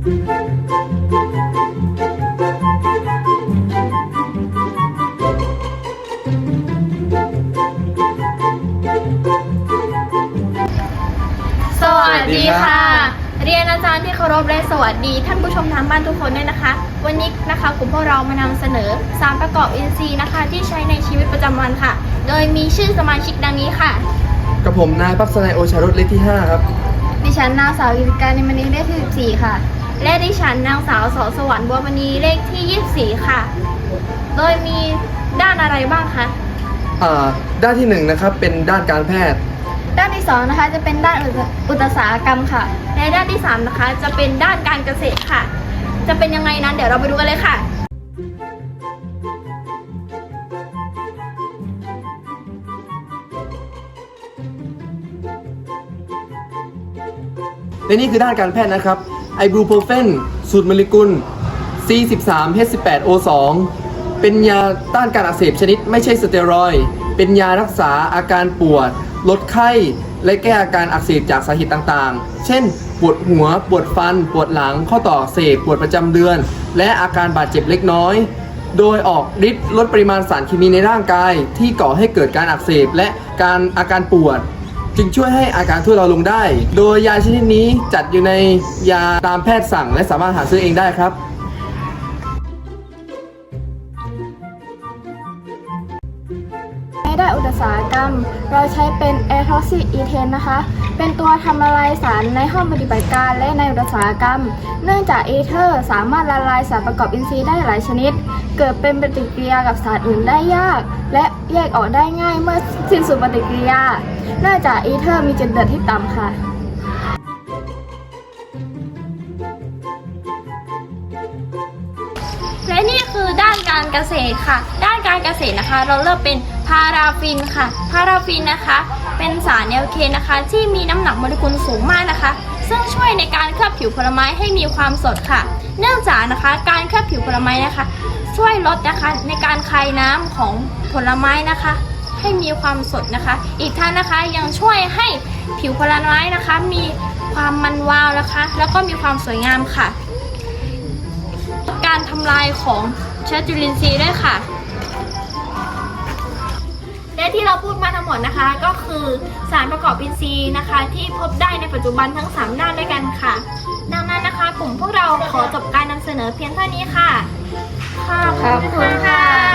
สวัสดีค่ะ เรียนอาจารย์ที่เคารพและสวัสดีท่านผู้ชมทางบ้านทุกคนด้วยนะคะ วันนี้นะคะกลุ่มพวกเรามานำเสนอสารประกอบอินทรีย์นะคะ ที่ใช้ในชีวิตประจำวันค่ะ โดยมีชื่อสมาชิกดังนี้ค่ะ กับผมนายพักษณัยโอชารุตเลขที่ 5 ครับ ดิฉันนางสาวกิติการในมณีเลขที่14ค่ะ และดิฉันนางสาวสอสวรรค์บัวมณีเลขที่ 24 ค่ะ โดยมีด้านอะไรบ้างคะ อ่าด้านที่1นะครับเป็นด้านการแพทย์ ด้านที่2นะคะจะเป็นด้านอุตอุตสาหกรรมค่ะ และด้านที่3นะคะจะเป็นด้านการเกษตรค่ะ จะเป็นยังไงนั้นเดี๋ยวเราไปดูกันเลยค่ะ และนี่คือด้านการแพทย์นะครับ ไอบูโพรเฟนสูตรโมเลกุล C13H18O2 เป็นยาต้านการอักเสบชนิดไม่ใช่สเตียรอย เป็นยารักษาอาการปวด ลดไข้ และแก้อาการอักเสบจากสาเหตุต่างๆ เช่น ปวดหัว ปวดฟัน ปวดหลัง ข้อต่ออักเสบ ปวดประจำเดือน และอาการบาดเจ็บเล็กน้อย โดยออกฤทธิ์ลดปริมาณสารเคมีในร่างกาย ที่ก่อให้เกิดการอักเสบและการอาการปวด จึงช่วยให้อาการทุเลาลงได้ โดยยาชนิดนี้จัดอยู่ในยาตามแพทย์สั่ง และสามารถหาซื้อเองได้ครับ ในด้านอุตสาหกรรม เราใช้เป็นแอร์ท็อกซิกอีเทนนะคะ เป็นตัวทำละลายสารในห้องปฏิบัติการและในอุตสาหกรรม เนื่องจากเอเทอร์สามารถละลายสารประกอบอินทรีย์ได้หลายชนิด เกิดเป็นปฏิกิริยากับสารอื่นได้ยาก และแยกออกได้ง่ายเมื่อสิ้นสุดปฏิกิริยา เนื่องจากเอเทอร์มีจุดเดือดที่ต่ำค่ะและนี่คือด้านการเกษตรค่ะ ด้านการเกษตรนะคะ เราเลือกเป็น พาราฟินค่ะ พาราฟินนะคะ เป็นสารแนวเคนนะคะ ที่มีน้ำหนักโมเลกุลสูงมากนะคะ ซึ่งช่วยในการเคลือบผิวผลไม้ให้มีความสดค่ะ เนื่องจากนะคะการเคลือบผิวผลไม้นะคะ ช่วยลดนะคะในการคายน้ำของผลไม้นะคะ ให้มีความสดนะคะ อีกทั้งนะคะยังช่วยให้ผิวผลไม้นะคะ มีความมันวาวนะคะ แล้วก็มีความสวยงามค่ะ การทำลายของเชื้อจุลินทรีย์ด้วยค่ะ และที่เราพูดมาทั้งหมดนะคะ ก็คือสารประกอบอินทรีย์นะคะ ที่พบได้ในปัจจุบันทั้ง3ด้านด้วยกันค่ะ ดังนั้นนะคะกลุ่มพวกเราขอจบการนำเสนอเพียงเท่านี้ค่ะ ขอบคุณค่ะ